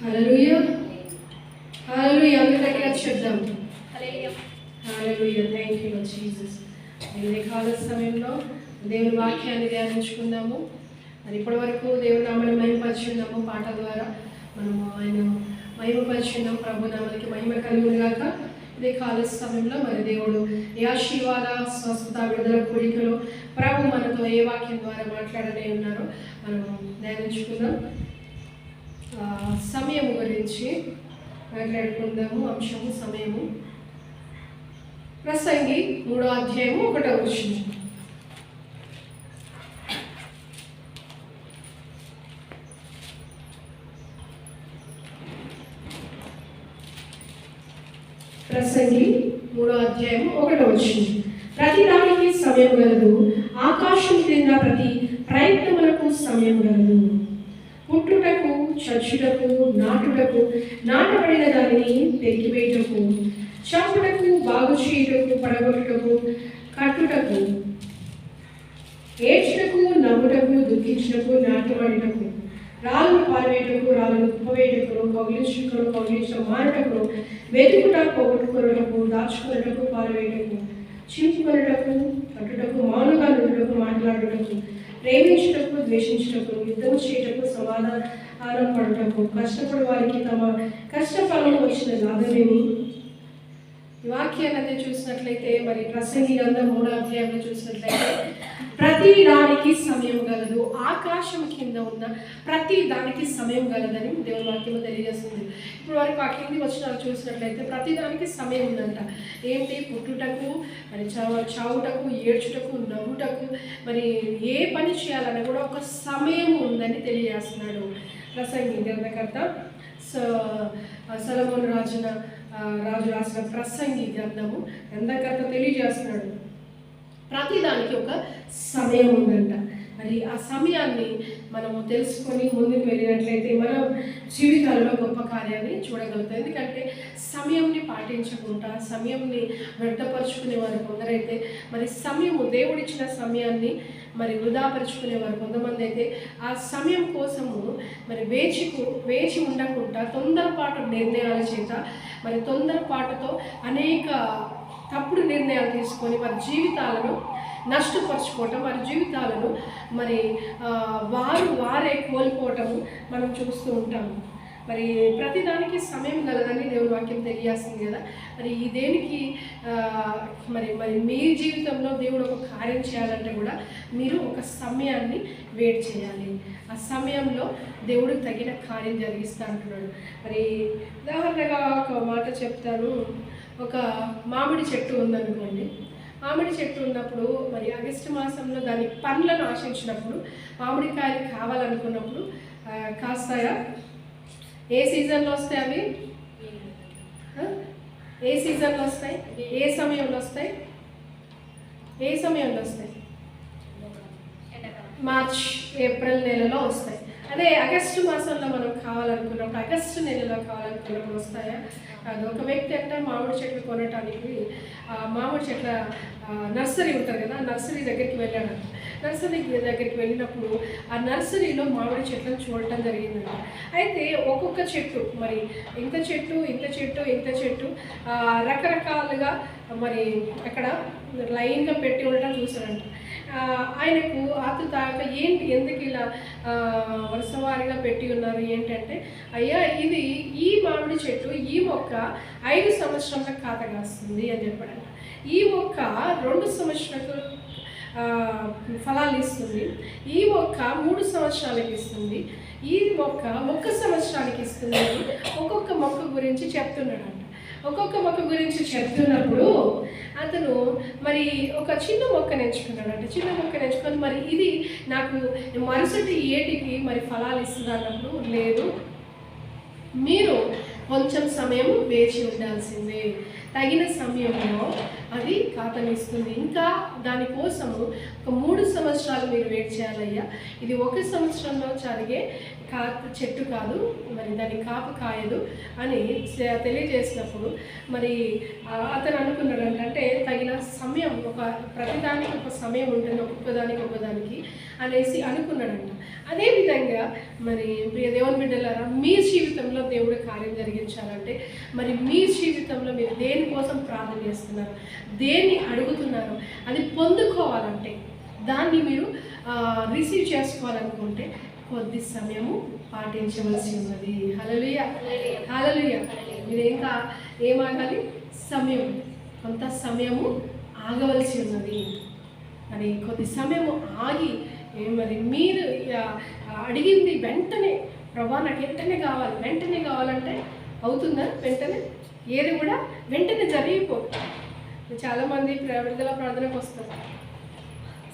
హల్లెలూయా. హల్లెలూయా అందరి దగ్గర చెప్దాం హల్లెలూయా. థ్యాంక్ యూ జీసస్ ఈ కాల సమయంలో దేవుని వాక్యాన్ని ధ్యానించుకుందాము. మరి ఇప్పటి వరకు దేవుని నామని మహిమపరిచున్నాము. పాట ద్వారా మనము ఆయన మహిమపరిచున్నాం ప్రభు నామనికి మహిమ కలుగును గాక ఇదే కాల సమయంలో మరి దేవుడు ఏ ఆశీర్వాద స్వస్థత విడుదల కోరికలు ప్రభు మనతో ఏ వాక్యం ద్వారా మాట్లాడనే ఉన్నారో మనము ధ్యానించుకుందాం. సమయం గురించి మాట్లాడుకుందాము అంశము సమయము. ప్రసంగి మూడో అధ్యాయము ఒకటో వచ్చింది ప్రసంగి మూడో అధ్యాయము ఒకటో వచ్చింది ప్రతి దానికి సమయం గలదు. ఆకాశం క్రింద ప్రతి ప్రయత్నములకు సమయం గలదు. పరచుటకు నాటుటకు నాటబడిన దానిని పెరిగివేయటకు చంపుటకు బాగు చేయుటకు పడగొట్టుటకు కట్టుటకు ఏడ్చుటకు నవ్వుటకు దుఃఖించుటకు నాటబడిటకు రాళ్ళను పారవేయటకు రాళ్ళను కుప్పవేయటకు కౌగిలించుటకు కౌగిలించడం మారటకు వెతుకుట పోగొట్టుకొనుటకు దాచుకున్నటకు పారవేయటకు చింపుకొనుటకు కట్టుటకు మౌనంగా నుండుటకు మాట్లాడుటకు ప్రేమించుటకు ద్వేషించుటకు యుద్ధం చేయటకు సమాధానం పడుటకు కష్టపడు వారికి తమ కష్టఫలం వచ్చిన లాభమేమి వాక్యాన్ని చూసినట్లయితే మరి ప్రసంగి గ్రంథం మూడో అధ్యాయంలో చూసినట్లయితే ప్రతి దానికి సమయం గలదు. ఆకాశం కింద ఉన్న ప్రతి దానికి సమయం గలదని దేవుని వాక్యం తెలియజేస్తుంది. ఇప్పుడు వరకు ఆ కింది వచ్చిన చూసినట్లయితే ప్రతి దానికి సమయం ఉందంట. ఏంటి? పుట్టుటకు మరి చావు చావుటకు ఏడ్చుటకు నవ్వుటకు మరి ఏ పని చేయాలన్నా కూడా ఒక సమయం ఉందని తెలియజేస్తున్నాడు. ప్రసంగి సో సలమోన్ రాజున రాజు రాసిన ప్రసంగి గ్రంథము గ్రంథకర్త తెలియజేస్తున్నాడు. ప్రతిదానికి ఒక సమయం ఉందంట. మరి ఆ సమయాన్ని మనము తెలుసుకొని ముందుకు వెళ్ళినట్లయితే మనం జీవితాల్లో గొప్ప కార్యాన్ని చూడగలుగుతాం. ఎందుకంటే సమయంని పాటించకుండా సమయంని వ్యర్థపరుచుకునే వారు కొందరైతే మరి సమయము దేవుడిచ్చిన సమయాన్ని మరి వృధాపరుచుకునే వారు కొంతమంది అయితే ఆ సమయం కోసము మరి వేచి వేచి ఉండకుండా తొందరపాటు నిర్ణయాల చేత మరి తొందరపాటుతో అనేక తప్పుడు నిర్ణయాలు తీసుకొని వారి జీవితాలను నష్టపరుచుకోవటం వారి జీవితాలను మరి వారు వారే కోల్పోవటము మనం చూస్తూ ఉంటాము. మరి ప్రతిదానికి సమయం కలదని దేవుని వాక్యం తెలియాల్సింది కదా. మరి ఈ దేనికి మరి మరి మీ జీవితంలో దేవుడు ఒక కార్యం చేయాలంటే కూడా మీరు ఒక సమయాన్ని వేట్ చేయాలి. ఆ సమయంలో దేవుడికి తగిన కార్యం జరిగిస్తా అంటున్నాడు. మరి ఉదాహరణగా ఒక మాట చెప్తాను. ఒక మామిడి చెట్టు ఉందనుకోండి. మామిడి చెట్టు ఉన్నప్పుడు మరి ఆగస్టు మాసంలో దాని పండ్లను ఆశించినప్పుడు మామిడికాయలు కావాలనుకున్నప్పుడు ఆ, కాస్తాయా? ఏ సీజన్లో వస్తాయి అవి? ఏ సీజన్లో వస్తాయి? ఏ సమయంలో వస్తాయి? ఏ సమయంలో వస్తాయి? మార్చ్ ఏప్రిల్ నెలలో వస్తాయి. అదే ఆగస్టు మాసంలో మనం కావాలనుకున్నప్పుడు ఆగస్టు నెలలో కావాలనుకున్నప్పుడు వస్తాయా? అది ఒక వ్యక్తి అంటే మామిడి చెట్లు కొనటానికి మామిడి చెట్ల నర్సరీ ఉంటుంది కదా నర్సరీ దగ్గరికి వెళ్ళాడు నర్సరీ దగ్గరికి వెళ్ళినప్పుడు ఆ నర్సరీలో మామిడి చెట్లను చూడటం జరిగిందంట. అయితే ఒక్కొక్క చెట్టు మరి ఇంత చెట్టు ఇంత చెట్టు ఇంత చెట్టు రకరకాలుగా మరి అక్కడ లైన్గా పెట్టి ఉండటం చూసాడంట ఆయనకు ఆతృత ఏంటి ఎందుకు ఇలా ఆ, పెట్టి ఉన్నారు ఏంటంటే అయ్యా ఇది ఈ మామిడి చెట్టు ఈ మొక్క ఐదు సంవత్సరాల కాతగాస్తుంది అని చెప్పడం. ఈ మొక్క రెండు సంవత్సరాలకు ఫలాలు ఇస్తుంది. ఈ మొక్క మూడు సంవత్సరాలకి ఇస్తుంది. ఈ మొక్క ఒక్క సంవత్సరానికి ఇస్తుంది అని ఒక్కొక్క మొక్క గురించి చెప్తున్నాడంట. ఒక్కొక్క మొక్క గురించి చెప్తున్నప్పుడు అతను మరి ఒక చిన్న మొక్క ఎంచుకున్నాడు అంటే చిన్న మొక్క నేర్చుకుని మరి ఇది నాకు మరుసటి ఏటికి మరి ఫలాలు ఇస్తుంది అన్నప్పుడు లేదు. మీరు కొంచెం సమయం వేచి ఉండాల్సిందే. తగిన సమయంలో అది కాతనిస్తుంది. ఇంకా దానికోసము ఒక మూడు సంవత్సరాలు మీరు వెయిట్ చేయాలయ్యా. ఇది ఒక సంవత్సరంలో జరిగే కా చెట్టు కాదు మరి దాని కాపు కాయదు అని తెలియజేసినప్పుడు మరి అతను అనుకున్నాడు అంటే తగిన సమయం ఒక ప్రతిదానికి ఒక సమయం ఉంటుంది ఒక్కొక్కదానికి ఒక్కదానికి అనేసి అనుకున్నాడంట. అదేవిధంగా మరి ప్రియ దేవుని బిడ్డలారా మీ జీవితంలో దేవుడు కార్యం జరిగించాలంటే మరి మీ జీవితంలో మీరు దేనికోసం ప్రార్థన చేస్తున్నారు దేన్ని అడుగుతున్నారు అది పొందుకోవాలంటే దాన్ని మీరు రిసీవ్ చేసుకోవాలనుకుంటే కొద్ది సమయము పాటించవలసి ఉన్నది హలలుయ హలలుయ మీరు ఇంకా ఏమాగాలి సమయం. కొంత సమయము ఆగవలసి ఉన్నది మరి కొద్ది సమయము ఆగి మరి మీరు అడిగింది వెంటనే ప్రభా నాకు వెంటనే కావాలి వెంటనే కావాలంటే అవుతుందా? వెంటనే? ఏది కూడా వెంటనే జరిగిపో. చాలామంది విడుదల ప్రార్థనకు వస్తారు.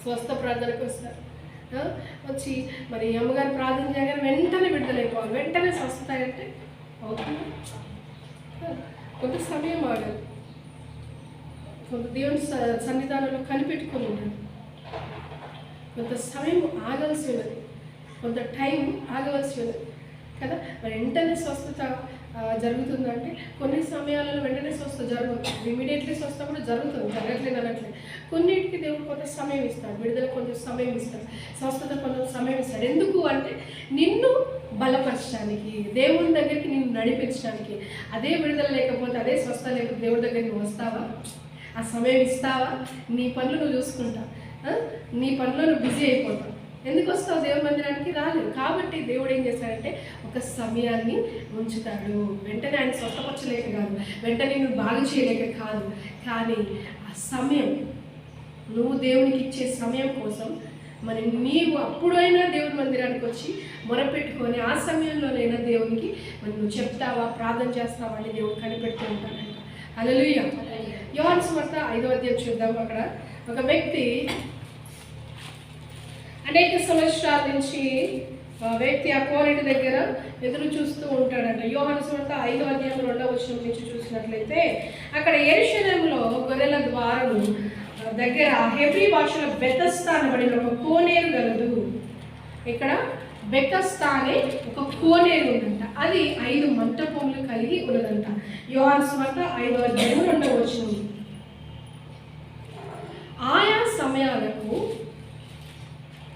స్వస్థ ప్రార్థనకు వస్తారు. వచ్చి మరి అమ్మగారు ప్రార్థన చేయగానే వెంటనే విడుదలైపోవాలి. వెంటనే స్వస్థత అంటే అవుతుందా కొంత సమయం ఆగాలి కొంత దేవుని సన్నిధానంలో కనిపెట్టుకొని ఉండాలి కొంత సమయం ఆగాల్సి ఉన్నది. కొంత టైం ఆగవలసి ఉన్నది. కదా? మరి వెంటనే స్వస్థత జరుగుతుందంటే కొన్ని సమయాలలో వెంటనే స్వస్థ జరగదు ఇమీడియట్లీ స్వస్థ కూడా జరుగుతుంది జరగట్లేదు అనట్లేదు కొన్నిటికి దేవుడు కొంత సమయం ఇస్తాడు విడుదల కొంచెం సమయం ఇస్తాడు స్వస్థత కొంచెం సమయం ఇస్తాడు. ఎందుకు అంటే నిన్ను బలపరచడానికి దేవుని దగ్గరికి నిన్ను నడిపించడానికి. అదే విడుదల లేకపోతే అదే స్వస్థ లేకపోతే దేవుడి దగ్గరికి నువ్వు వస్తావా? ఆ సమయం ఇస్తావా? నీ పనులు నువ్వు చూసుకుంటా. నీ పనిలో నువ్వు బిజీ అయిపోతావు. ఎందుకు వస్తావు దేవుని మందిరానికి? రాలేదు. కాబట్టి దేవుడు ఏం చేశాడంటే ఒక సమయాన్ని ఉంచుతాడు. వెంటనే ఆయన స్వస్థపరచలేక కాదు వెంటనే నువ్వు బాగు చేయలేక కాదు. కానీ ఆ సమయం నువ్వు దేవునికి ఇచ్చే సమయం కోసం మరి నీవు అప్పుడైనా దేవుని మందిరానికి వచ్చి మొరపెట్టుకొని ఆ సమయంలోనైనా దేవునికి మరి నువ్వు చెప్తావా ప్రార్థన చేస్తావా అని దేవుడు కనిపెడుతూ ఉంటాడంట. అలలుయ యోహాన్ స్మర్త ఐదో అధ్యాయం చూద్దాం అక్కడ. ఒక వ్యక్తి అనేక సంవత్సరాల నుంచి వ్యక్తి ఆ కోరిక దగ్గర ఎదురు చూస్తూ ఉంటాడంట. యోహాను సువార్త ఐదో అధ్యాయం రెండవ వచ్చిన నుంచి చూసినట్లయితే అక్కడ ఎరుషలేములో గొర్రెల ద్వారము దగ్గర హెబ్రి భాషలో బెతస్తా అనబడిన ఒక కోనేరు గలదు. ఇక్కడ బెతస్తా అనే ఒక కోనేరు ఉందంట. అది ఐదు మంటపములు కలిగి ఉన్నదంట. యోహాను సువార్త ఐదో అధ్యాయం రెండవ వచనం. ఆయా సమయాలకు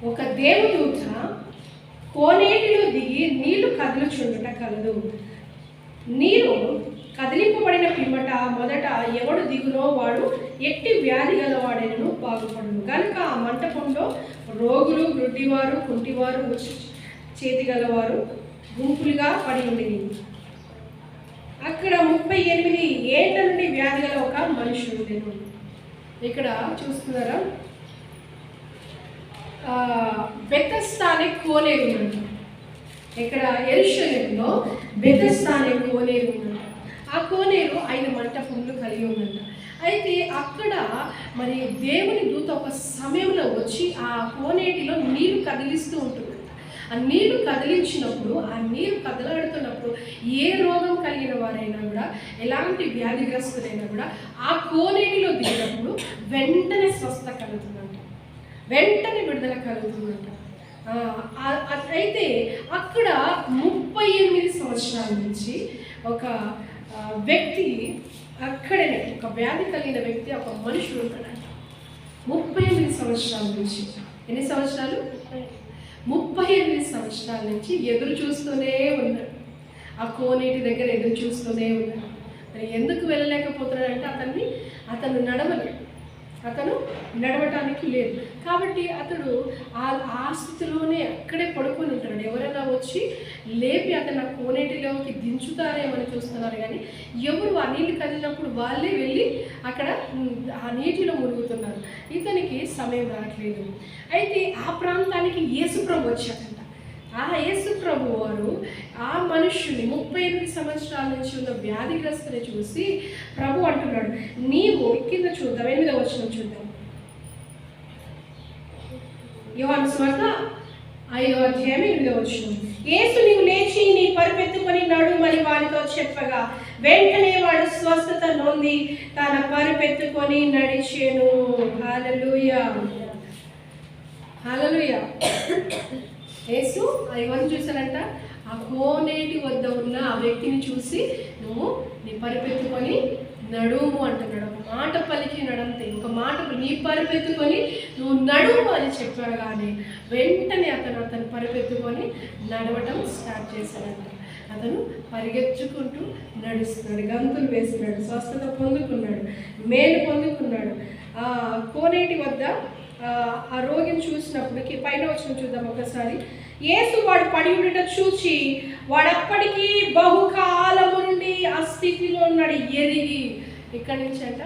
ఒక దేవదూత కోనేటిలో దిగి నీళ్ళు కదులుచుండుట కలదు. నీరు కదిలింపబడిన పిమ్మట మొదట ఎవడు దిగునో వాడు ఎట్టి వ్యాధి గలవాడైనను బాగుపడును. కనుక ఆ మంటపంలో రోగులు గుడ్డివారు కుంటివారు చేతి గలవారు గుంపులుగా పడి ఉండేది అక్కడ ముప్పై ఎనిమిది ఏళ్ళ నుండి వ్యాధి గల ఒక మనిషి ఉండేను. ఇక్కడ చూస్తున్నారా? బెతస్తా అనే కోనేరు ఉందంట ఇక్కడ ఎరుషలేంలో బెతస్తా అనే కోనేరు ఉందంట ఆ కోనేరు ఐదు మంటపములు కలిగి ఉందంట. అయితే అక్కడ మరి దేవుని దూత ఒక సమయంలో వచ్చి ఆ కోనేటిలో నీరు కదిలిస్తూ ఉంటుంది ఆ నీరు కదిలించినప్పుడు ఆ నీరు కదలాడుతున్నప్పుడు ఏ రోగం కలిగిన వారైనా కూడా ఎలాంటి వ్యాధిగ్రస్తులైనా కూడా ఆ కోనేటిలో దిగినప్పుడు వెంటనే స్వస్థత కలుగుతున్నారు వెంటనే విడుదల కలుగుతుందంట. అయితే అక్కడ ముప్పై ఎనిమిది సంవత్సరాల నుంచి ఒక వ్యక్తి అక్కడనే ఒక వ్యాధి కలిగిన వ్యక్తి ఒక మనుషుడు ఉంటాడంట ముప్పై ఎనిమిది సంవత్సరాల నుంచి. ఎన్ని సంవత్సరాలు? ముప్పై ఎనిమిది సంవత్సరాల నుంచి ఎదురు చూస్తూనే ఉన్నాడు. ఆ కోనేటి దగ్గర ఎదురు చూస్తూనే ఉన్నాడు. మరి ఎందుకు వెళ్ళలేకపోతున్నాడంటే అతన్ని అతను నడవలేడు. అతను నడవటానికి లేదు. కాబట్టి అతడు ఆ ఆ స్థితిలోనే అక్కడే పడుకొని ఉంటాడు. ఎవరైనా వచ్చి లేపి అతను ఆ కోనేటిలోకి దించుతారేమని చూస్తున్నారు. కానీ ఎవరు ఆ నీళ్ళు కదిలినప్పుడు వాళ్ళే వెళ్ళి అక్కడ ఆ నీటిలో మురుగుతున్నారు ఇతనికి సమయం రావట్లేదు. అయితే ఆ ప్రాంతానికి యేసుప్రభు వచ్చాడంట ఆ యేసు ప్రభు వారు ఆ మనుష్యుని ముప్పై ఎనిమిది సంవత్సరాల నుంచి ఉన్న వ్యాధిగ్రస్తుని చూసి ప్రభు అంటున్నాడు నీవు కింద చూద్దాం. ఎనిమిదవ వచ్చిన చూద్దాం. యోహాను స్వార్త ఐదో అధ్యాయం ఎనిమిదవ వచ్చిన యేసు నీవు లేచి నీ పరుపెత్తుకొని నడుమని వారితో చెప్పగా వెంటనే వాడు స్వస్థత నొంది తన పరుపెత్తుకొని నడిచేను. హల్లెలూయా. హల్లెలూయా. యేసు ఎవరిని చూశాడంట ఆ కోనేటి వద్ద ఉన్న ఆ వ్యక్తిని చూసి నువ్వు నీ పరిపెత్తుకొని నడుము అంటున్నాడు. ఒక మాట పలికి నడంతే ఒక మాట నీ పరిపెత్తుకొని నువ్వు నడుము అని చెప్పాడు కానీ వెంటనే అతను అతను పరిపెత్తుకొని నడవటం స్టార్ట్ చేశాడంట. అతను పరిగెచ్చుకుంటూ నడుస్తున్నాడు గంతులు వేస్తున్నాడు స్వస్థత పొందుకున్నాడు మేలు పొందుకున్నాడు. ఆ కోనేటి వద్ద ఆ, రోగిని చూసినప్పటికి పైన వచ్చిన చూద్దాం ఒకసారి. యేసు వాడు పడి ఉండట చూచి వాడప్పటికీ బహుకాలము నుండి ఆ స్థితిలో ఉన్నాడు ఎరిగి. ఇక్కడి నుంచి అంట?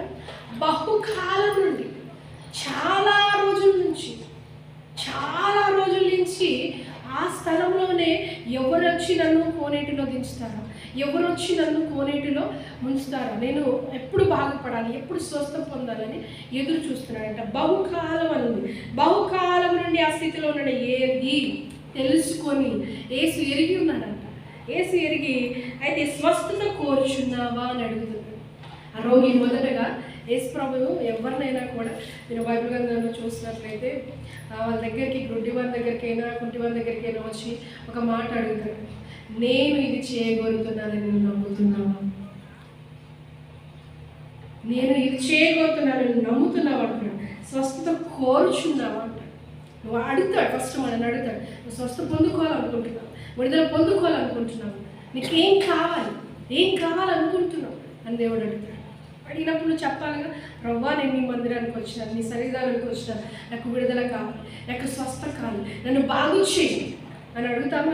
బహుకాలం నుండి. చాలా రోజుల నుంచి చాలా రోజుల నుంచి ఆ స్థలంలోనే ఎవరు వచ్చి నన్ను కోనేటిలో దించుతారా? ఎవరు వచ్చి నన్ను కోనేటిలో ఉంచుతారా నేను ఎప్పుడు బాగుపడాలి ఎప్పుడు స్వస్థ పొందాలని ఎదురు చూస్తున్నాడంట. బహుకాలం అని ఉంది. బహుకాలం నుండి ఆ స్థితిలో ఉన్నాడు ఏది? తెలుసుకొని ఏసు ఎరిగి ఉన్నాడంట. ఏసు ఎరిగి అయితే స్వస్థత కోరుచున్నావా? అని అడుగుతున్నాడు. ఆ రోగి మొదటగా యేసు ప్రభువు ఎవరినైనా కూడా మీరు బైబిల్ గ్రంథంలో చూసినట్లయితే వాళ్ళ దగ్గరికి గుడ్డి దగ్గరికి దగ్గరికైనా కుంటి వాళ్ళ దగ్గరికైనా వచ్చి ఒక మాట అడుగుతారు. నేను ఇది చేయగలుగుతున్నానని నేను నమ్ముతున్నావా? నేను ఇది చేయగలుగుతున్నానని నమ్ముతున్నావు? అంటున్నాను స్వస్థత కోరుచున్నావా? అంటాడు. నువ్వు అడుగుతాడు ఫస్ట్ మనల్ని అడుగుతాడు. నువ్వు స్వస్థ పొందుకోవాలనుకుంటున్నావు? విడుదల పొందుకోవాలనుకుంటున్నావు? నీకేం కావాలి? ఏం కావాలనుకుంటున్నావు? అని దేవుడు అడుగుతాడు. అడిగినప్పుడు నువ్వు చెప్పాలిగా రవ్వా నేను నీ మందిరానికి వచ్చినాను నీ శరీరానికి వచ్చినాను నాకు విడుదల కావాలి నాకు స్వస్థ కావాలి నన్ను బాగు చేయి. అని అడుగుతాము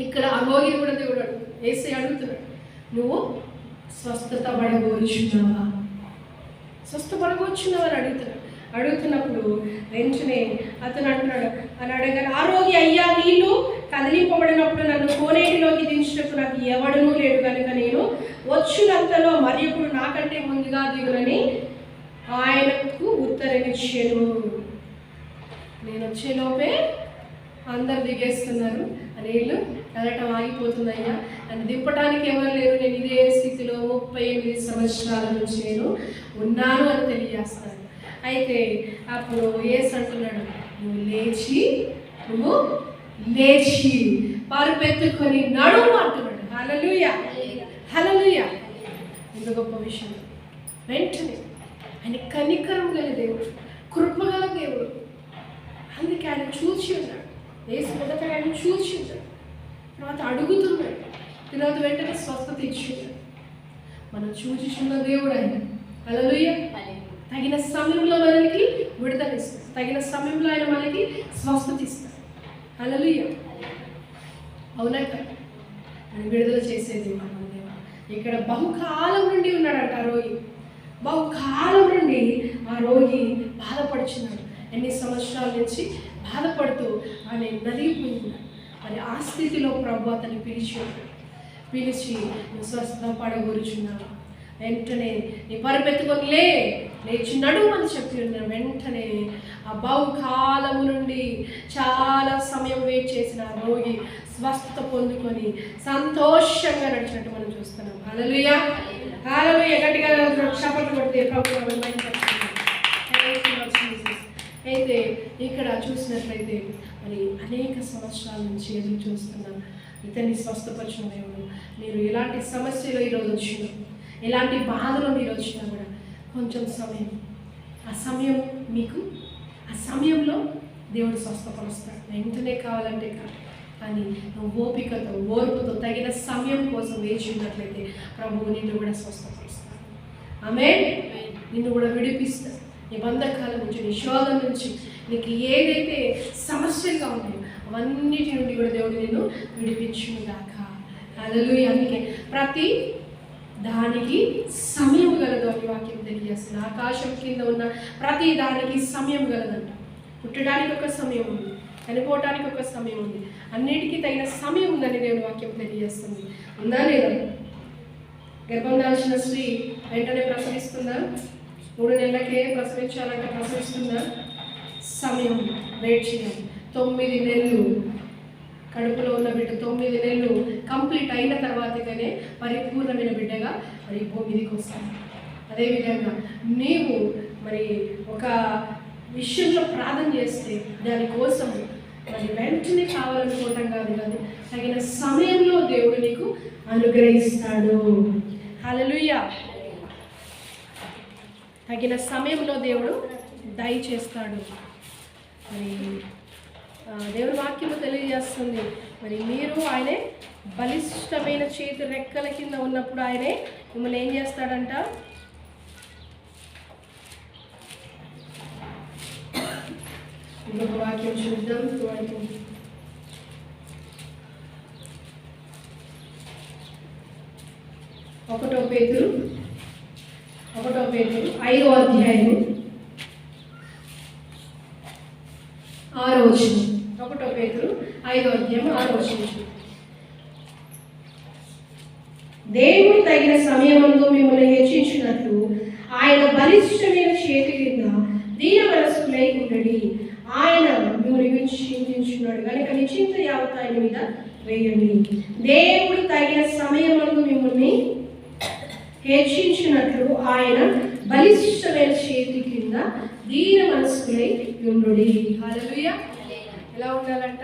ఇక్కడ ఆ కూడా దేవుడు అడుగుతాడు. వేసి అడుగుతున్నాడు నువ్వు స్వస్థత పడగోరుచున్నావా స్వస్థపడవచ్చున్నావు అని అడుగుతున్నాడు. అడుగుతున్నప్పుడు వెంటనే అతను అంటున్నాడు అని అడగారు ఆరోగ్య అయ్యా నీళ్ళు కదిలింపబడినప్పుడు నన్ను కోనేటిలోకి దించినప్పుడు నాకు ఎవడనూ లేడు కనుక నేను వచ్చినంతలో మరియప్పుడు నాకంటే ముందుగా దిగులని ఆయనకు ఉత్తరమిచ్చాను. నేను వచ్చేలోపే అందరు దిగేస్తున్నారు. నీళ్ళు కదలటం ఆగిపోతుందయ్యా. నన్ను దింపడానికి ఎవరు లేరు. నేను ఇదే స్థితిలో ముప్పై ఎనిమిది సంవత్సరాల నుంచి నేను ఉన్నాను అని తెలియజేస్తాను. అయితే అప్పుడు ఏ అంటున్నాడు నువ్వు లేచి నువ్వు లేచి పరుపెత్తుకొని నడుము అంటున్నాడు. హలలుయ హలలుయ ఎంత గొప్ప విషయం. వెంటనే ఆయన కనికరం గల దేవుడు కృపగల దేవుడు. అందుకే ఆయన చూచి ఉన్నాడు. వేసి మొదట ఆయన చూచి ఉన్నాడు. తర్వాత అడుగుతున్నాడు. తర్వాత వెంటనే స్వస్థత ఇచ్చిండు మనం చూచుచున్న దేవుడు ఆయన. అలలుయ తగిన సమయంలో మనకి విడుదల ఇస్తాడు. తగిన సమయంలో ఆయన మనకి స్వస్థత ఇస్తాడు. అలలు అవునట కదా విడుదల చేసేది మన దేవ ఇక్కడ బహుకాలం నుండి ఉన్నాడంట ఆ రోగి. బహుకాలం నుండి ఆ రోగి బాధపడుచున్నాడు. ఎన్ని సంవత్సరాల నుంచి బాధపడుతూ ఆయన నలిగిపోయినాడు మరి ఆ స్థితిలో ప్రభు అతన్ని పిలిచి పిలిచి నువ్వు స్వస్థత పడగొరుచున్నావు వెంటనే నీ పరిపెత్తుకొని లే లేచి నడుము అని చెప్పి ఉన్న వెంటనే ఆ బహుకాలము నుండి చాలా సమయం వెయిట్ చేసిన రోగి స్వస్థత పొందుకొని సంతోషంగా నడిచినట్టు మనం చూస్తున్నాం. హల్లెలూయా. హల్లెలూయా. గట్టిగా చప్పట్లు కొడితే ప్రభు అయితే ఇక్కడ చూసినట్లయితే మరి అనేక సంవత్సరాల నుంచి ఎదురు చూస్తున్నాం ఇతన్ని స్వస్థపరిచిన దేవుడు మీరు ఎలాంటి సమస్యలో ఈరోజు వచ్చినా ఎలాంటి బాధలో మీరు వచ్చినా కూడా కొంచెం సమయం. ఆ సమయం మీకు ఆ సమయంలో దేవుడు స్వస్థపరుస్తాడు. వెంటనే కావాలంటే కాదు కానీ ఓపికతో ఓర్పుతో తగిన సమయం కోసం వేచి ఉన్నట్లయితే ప్రభువు నిన్ను కూడా స్వస్థపరుస్తాడు. ఆమె నిన్ను కూడా విడిపిస్తాడు. నీ బంధకాల నుంచి నీ శోధం నుంచి నీకు ఏదైతే సమస్యలుగా ఉన్నాయో అవన్నిటి నుండి కూడా దేవుడు నిన్ను విడిపించుగాక అదలు అందుకే ప్రతి దానికి సమయం గలదు అని వాక్యం తెలియజేస్తుంది. ఆకాశం కింద ఉన్న ప్రతి దానికి సమయం గలదంట. పుట్టడానికి ఒక సమయం ఉంది. చనిపోవటానికి ఒక సమయం ఉంది. అన్నిటికీ తగిన సమయం ఉందని దేవుని వాక్యం తెలియజేస్తుంది. ఉందా లేదా? గర్భం దాల్చిన స్త్రీ వెంటనే ప్రసవిస్తుందా? మూడు నెలలకే ప్రసవించాలంటే ప్రసవిస్తుందా? సమయం వెయిట్ చేయాలి తొమ్మిది నెలలు. కడుపులో ఉన్న బిడ్డ తొమ్మిది నెలలు కంప్లీట్ అయిన తర్వాతగానే పరిపూర్ణమైన బిడ్డగా మరి ఈ భూమి మీదకి వస్తాను అదేవిధంగా నీవు మరి ఒక విషయంలో ప్రార్థన చేస్తే దానికోసం మరి వెంటనే కావాలనుకోవటం కాదు కాదు తగిన సమయంలో దేవుడు నీకు అనుగ్రహిస్తాడు. హలలుయ్య తగిన సమయంలో దేవుడు దయచేస్తాడు మరి ఆ, దేవుని వాక్యము తెలియజేస్తుంది. మరి మీరు ఆయనే బలిష్టమైన చేతి రెక్కల కింద ఉన్నప్పుడు ఆయనే మిమ్మల్ని ఏం చేస్తాడంట? ఇంకొక వాక్యం చూద్దాం. ఒకటో పేతురు. ఒకటో పేతురు. ఐదో అధ్యాయం ఆరో వచ్చింది ఒకటో పేతురు ఐదో అధ్యాయం ఆరో దేవుడు తగిన సమయమందు మిమ్మల్ని హెచ్చించినట్లు ఆయన బలిష్టమైన చేతి కింద దీన మనస్కులై ఉండడి. ఆయన మిమ్మల్ని చింతించున్నాడు. కనుక నిశ్చింత యావత్ ఆయన మీద వేయండి. దేవుడు తగిన సమయమందు మిమ్మల్ని హెచ్చించినట్లు ఆయన బలిష్టమైన చేతి కింద దీన మనస్కులై ఉండుడి. హల్లెలూయా ఎలా ఉండాలంట?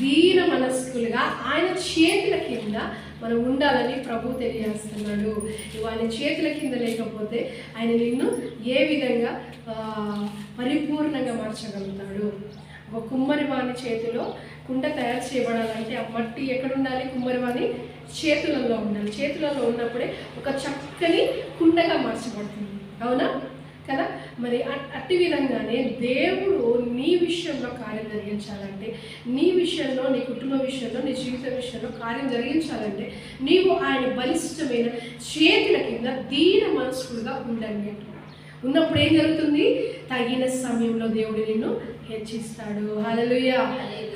వీర మనస్కులుగా ఆయన చేతుల కింద మనం ఉండాలని ప్రభు తెలియజేస్తున్నాడు. నువ్వు ఆయన చేతుల కింద లేకపోతే ఆయన నిన్ను ఏ విధంగా పరిపూర్ణంగా మార్చగలుగుతాడు? ఒక కుమ్మరివాణి చేతిలో కుండ తయారు చేయబడాలంటే ఆ మట్టి ఎక్కడ ఉండాలి కుమ్మరివాణి చేతులలో ఉండాలి. చేతులలో ఉన్నప్పుడే ఒక చక్కని కుండగా మార్చబడుతుంది. అవునా? కదా? మరి అట్టి విధంగానే దేవుడు నీ విషయంలో కార్యం జరిగించాలంటే నీ విషయంలో నీ కుటుంబ విషయంలో నీ జీవిత విషయంలో కార్యం జరిగించాలంటే నీవు ఆయన బలిష్టమైన చేతుల కింద దీన మనస్కులుగా ఉండండి. ఉన్నప్పుడు ఏం జరుగుతుంది? తగిన సమయంలో దేవుడు నిన్ను హెచ్చిస్తాడు. హలలుయ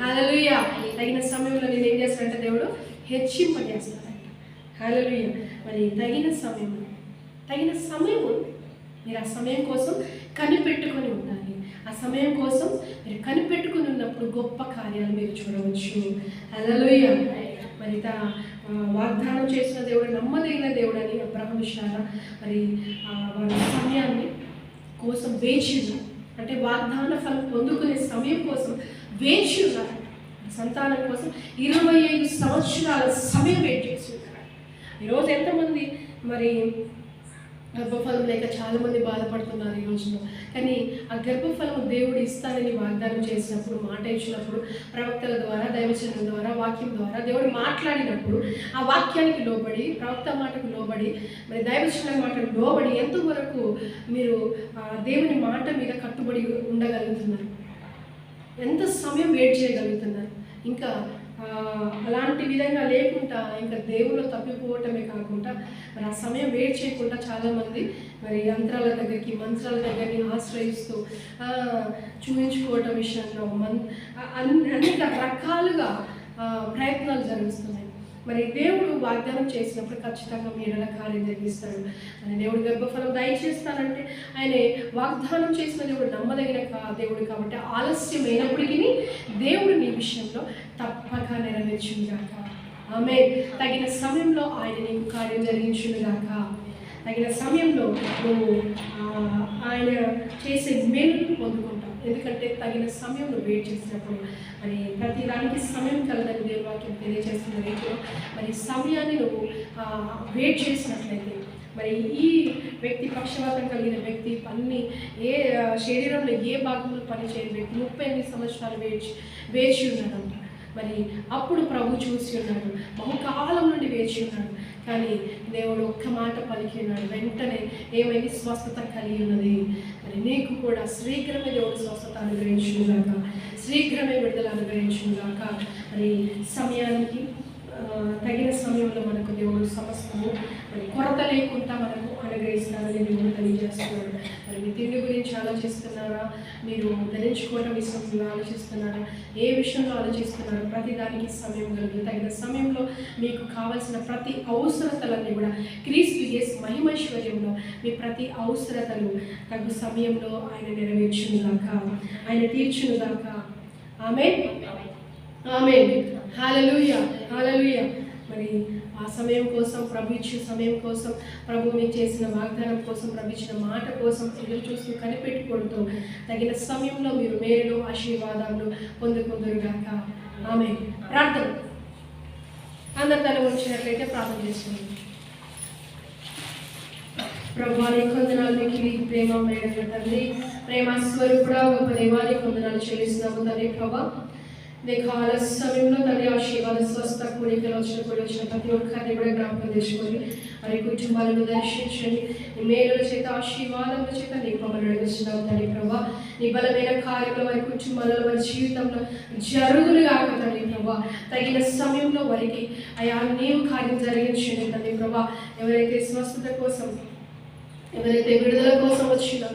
హలలుయ తగిన సమయంలో నేను ఏం చేస్తాడంటే దేవుడు హెచ్చింపజేస్తాడంట. హలలుయ మరి తగిన సమయం. తగిన సమయం ఉంది. మీరు ఆ సమయం కోసం కనిపెట్టుకొని ఉండాలి. ఆ సమయం కోసం మీరు కనిపెట్టుకుని ఉన్నప్పుడు గొప్ప కార్యాలు మీరు చూడవచ్చు. అలలోయ మరి తా వాగ్దానం చేసిన దేవుడు నమ్మదగిన దేవుడు అని అబ్రహం విషయాల మరి వాళ్ళ సమయాన్ని కోసం వేచి అంటే వాగ్దాన ఫలం పొందుకునే సమయం కోసం వేచి సంతానం కోసం ఇరవై ఐదు సంవత్సరాల సమయం వెయిట్ చేసి ఉన్నారు ఈరోజు ఎంతమంది మరి గర్భఫలం లేక చాలామంది బాధపడుతున్నారు ఈ రోజున కానీ ఆ గర్భఫలం దేవుడు ఇస్తానని వాగ్దానం చేసినప్పుడు మాట ఇచ్చినప్పుడు ప్రవక్తల ద్వారా దైవచనం ద్వారా వాక్యం ద్వారా దేవుడు మాట్లాడినప్పుడు ఆ వాక్యానికి లోబడి ప్రవక్త మాటకు లోబడి మరి దైవచనం మాటకు లోబడి ఎంతవరకు మీరు దేవుని మాట మీద కట్టుబడి ఉండగలుగుతున్నారు? ఎంత సమయం వెయిట్ చేయగలుగుతున్నారు? ఇంకా అలాంటి విధంగా లేకుండా ఇంకా దేవుళ్ళు తప్పిపోవటమే కాకుండా మరి ఆ సమయం వేట్ చేయకుండా చాలామంది మరి యంత్రాల దగ్గరికి మంత్రాల దగ్గరికి ఆశ్రయిస్తూ చూపించుకోవటం విషయంలో మన్ అన్ని రకాలుగా ప్రయత్నాలు జరుగుతున్నాయి. మరి దేవుడు వాగ్దానం చేసినప్పుడు ఖచ్చితంగా మీరు కార్యం జరిగిస్తాడు. ఆయన దేవుడు గర్భఫలం దయచేస్తానంటే ఆయన వాగ్దానం చేసిన దేవుడు నమ్మదగిన కా- దేవుడు కాబట్టి ఆలస్యమైనప్పటికీ దేవుడు నీ విషయంలో తప్పక నెరవేర్చుగాక ఆమె తగిన సమయంలో ఆయన నీకు కార్యం జరిగించుగాక తగిన సమయంలో నువ్వు ఆయన చేసే మేలు పొందుకుంటావు ఎందుకంటే తగిన సమయంలో వెయిట్ చేసినప్పుడు మరి ప్రతి దానికి సమయం కలదని దేవుని వాక్యం తెలియజేస్తున్న రీతిలో మరి సమయాన్ని నువ్వు వెయిట్ చేసినట్లయితే మరి ఈ వ్యక్తి పక్షవాతం కలిగిన వ్యక్తి అన్ని ఏ శరీరంలో ఏ భాగంలో పనిచేయని వ్యక్తి ముప్పై ఎనిమిది సంవత్సరాలు వేచి వేచి ఉన్నాడు మరి అప్పుడు ప్రభు చూసి ఉన్నాడు. బహుకాలం నుండి వేచి ఉన్నాడు. కానీ దేవుడు ఒక్క మాట పలికినాడు ఉన్నాడు. వెంటనే ఏమైంది? స్వస్థత కలిగి ఉన్నది. మరి నీకు కూడా శీఘ్రమే దేవుడు స్వస్థత అనుగ్రహించుగాక శీఘ్రమే విడుదల అనుగ్రహించుగాక మరి సమయానికి తగిన సమయంలో మనకు దేవుడు సమస్తము మరి కొరత లేకుండా మనకు అనుగ్రహిస్తారని దేవుడు తెలియజేస్తున్నాడు. ఆలోచిస్తున్నారా? మీరు ధరించుకోవడం విషయంలో ఆలోచిస్తున్నారా? ఏ విషయంలో ఆలోచిస్తున్నారో? ప్రతి దానికి సమయం కలిగి తగిన సమయంలో మీకు కావలసిన ప్రతి అవసరతలన్నీ కూడా క్రీస్తు యేసు మహిమైశ్వర్యంలో మీ ప్రతి అవసరతలు తగు సమయంలో ఆయన నెరవేర్చునుగాక. ఆయన తీర్చునుగాక. ఆమె ఆమె హాలలుయ. హాలలుయ. మరి ఆ సమయం కోసం ప్రభు ఇచ్చిన సమయం కోసం ప్రభు మీకు చేసిన వాగ్దానం కోసం ప్రభు ఇచ్చిన మాట కోసం ఎదురు చూస్తూ కనిపెట్టుకుంటూ తగిన సమయంలో మీరు మేలు ఆశీర్వాదాలు పొందుకుందరుగాక. ఆమె ప్రార్థన. అందరి తల వచ్చినట్లయితే ప్రార్థన చేస్తుంది ప్రభాని కొందనాలు మీకు ప్రేమ మేడం తండ్రి. ప్రేమ స్వరూపుడా గొప్ప దేవాన్ని కొందనాలు చెల్లిస్తున్నాము తండ్రి ప్రభా. నీకు కాల సమయంలో తండ్రి ఆశీర్వాద స్వస్థ కోరికలు వచ్చిన కూడా వచ్చిన ప్రతి ఒక్కరిని కూడా జ్ఞాపకం తెచ్చుకొని మరి కుటుంబాలను దర్శించండి. నీ మేలుల చేత ఆశీర్వాదముల చేత నీ పవన్ నడిపిస్తున్నావు తల్లి ప్రభా. నీ బలమైన కార్యములు వారి కుటుంబాలలో వారి జీవితంలో జరుగులు కాక తల్లి ప్రభా. తగిన సమయంలో వారికి అయా నీవు కార్యం జరిగించండి తల్లి ప్రభా. ఎవరైతే స్వస్థత కోసం ఎవరైతే విడుదల కోసం వచ్చినా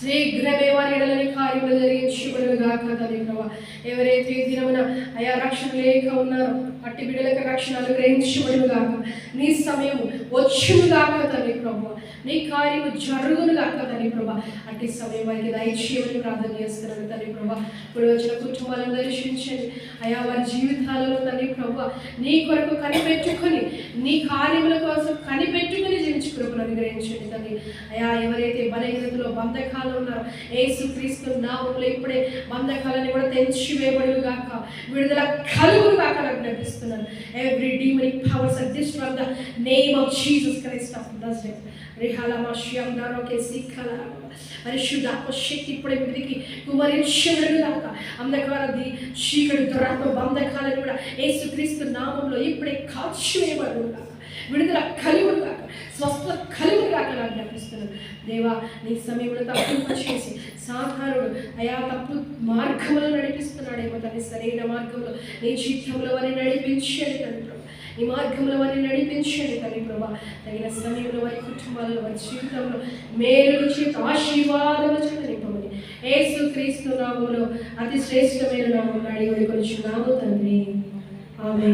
శీఘ్రమే వారి ఎడలని కార్యములు జరిగించుబడును గాక తల్లి ప్రభా ఎవరైతే ఈ దినమున అయా రక్షణ లేక ఉన్నారో అట్టి బిడ్డలకు రక్షణ అనుగ్రహించబడును గాక. నీ సమయం వచ్చును గాక తల్లి ప్రభా. నీ కార్యము జరుగును గాక తల్లి ప్రభా. అట్టి సమయం వారికి దయచేయమని ప్రార్థన చేస్తున్నాను తల్లి ప్రభా. ఇప్పుడు వచ్చిన కుటుంబాలను దర్శించండి. అయా వారి జీవితాలలో తల్లి ప్రభా నీ కొరకు కనిపెట్టుకొని నీ కార్యముల కోసం కనిపెట్టుకుని జీవించుకుని అనుగ్రహించండి తల్లి. అయా ఎవరైతే బలహీనతలో బంధకాలు ఉన్నారో ఏసు క్రీస్తు నామంలో ఇప్పుడే బంధకాలని కూడా తెంచివేయబడును గాక విడుదల కలుగులు గాక నాకు నడిపిస్తున్నాను every demonic powers are this from the name of Jesus Christ of Nazareth రిహాల మాష్యం దారోకే సిక్కల పరిశుద్ధాత్మ శక్తి ఇప్పుడే మీదికి కుమరించబడును గాక అంధకారది చీకటి దురాత్మ బంధకాలను కూడా ఏసుక్రీస్తు నామంలో ఇప్పుడే కాల్చివేయబడును గాక విడుదల కలిగుడు గాక స్వస్థ కలిగి కాక నాకు దేవా నీ సమయంలో తప్పు చేసి సాధారణుడు అయా తప్పు మార్గంలో నడిపిస్తున్నాడేమో తన సరైన మార్గంలో. నీ చిత్రంలో వారిని నడిపించండి తండ్రి ప్రభా. నీ మార్గంలో వారిని నడిపించండి తండ్రి ప్రభా. తగిన సమయంలో వారి కుటుంబాల్లో వారి జీవితంలో మేలు చేత ఆశీర్వాదం చేత నింపమని. ఏసు క్రీస్తు నామంలో అతి శ్రేష్టమైన నామం అడిగి కొంచెం తండ్రి. ఆమె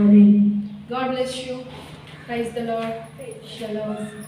ఆమె God bless you. Praise the Lord Shalom.